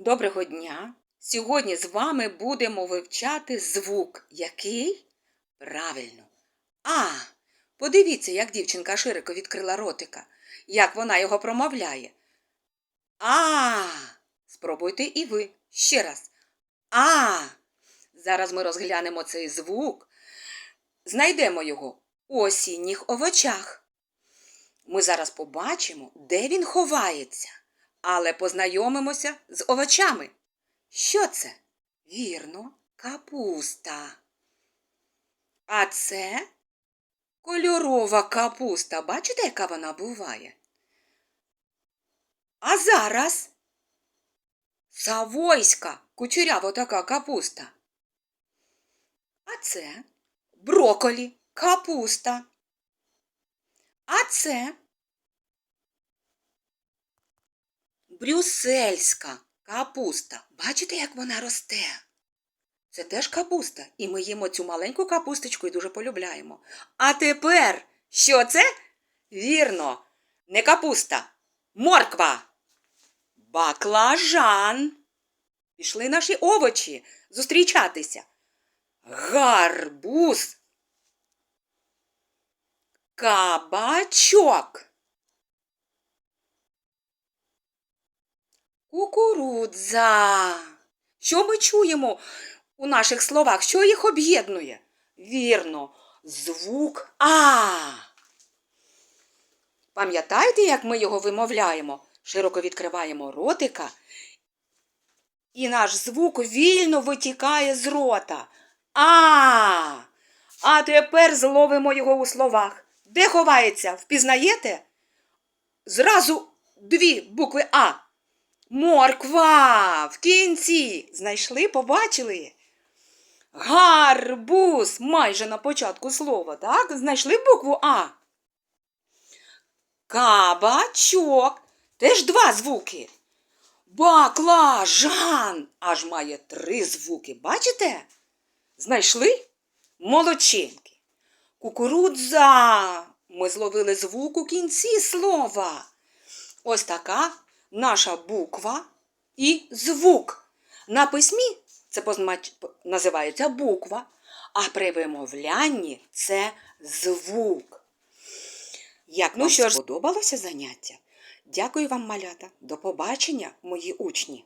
Доброго дня! Сьогодні з вами будемо вивчати звук. Який? Правильно. А. Подивіться, як дівчинка широко відкрила ротика, як вона його промовляє. А. Спробуйте і ви. Ще раз. А. Зараз ми розглянемо цей звук. Знайдемо його у осінніх овочах. Ми зараз побачимо, де він ховається, але познайомимося з овочами. Що це? Вірно, капуста. А це кольорова капуста. Бачите, яка вона буває? А зараз савойська кучерява така капуста. А це броколі, капуста. А це брюссельська капуста. Бачите, як вона росте? Це теж капуста, і ми їмо цю маленьку капусточку і дуже полюбляємо. А тепер що це? Вірно, не капуста, морква. Баклажан. Пішли наші овочі зустрічатися. Гарбуз. Кабачок. Кукурудза. Що ми чуємо у наших словах? Що їх об'єднує? Вірно, звук А. Пам'ятаєте, як ми його вимовляємо? Широко відкриваємо ротика, і наш звук вільно витікає з рота. А. А тепер зловимо його у словах. Де ховається? Впізнаєте? Зразу дві букви А. Морква в кінці. Знайшли, побачили? Гарбуз майже на початку слова, так? Знайшли букву А. Кабачок. Теж два звуки. Баклажан аж має три звуки. Бачите? Знайшли? Молодчинки. Кукурудза. Ми зловили звук у кінці слова. Ось така наша буква і звук. На письмі це познач... називається буква, а при вимовлянні це звук. Як ну, вам що ж, сподобалося заняття? Дякую вам, малята. До побачення, мої учні.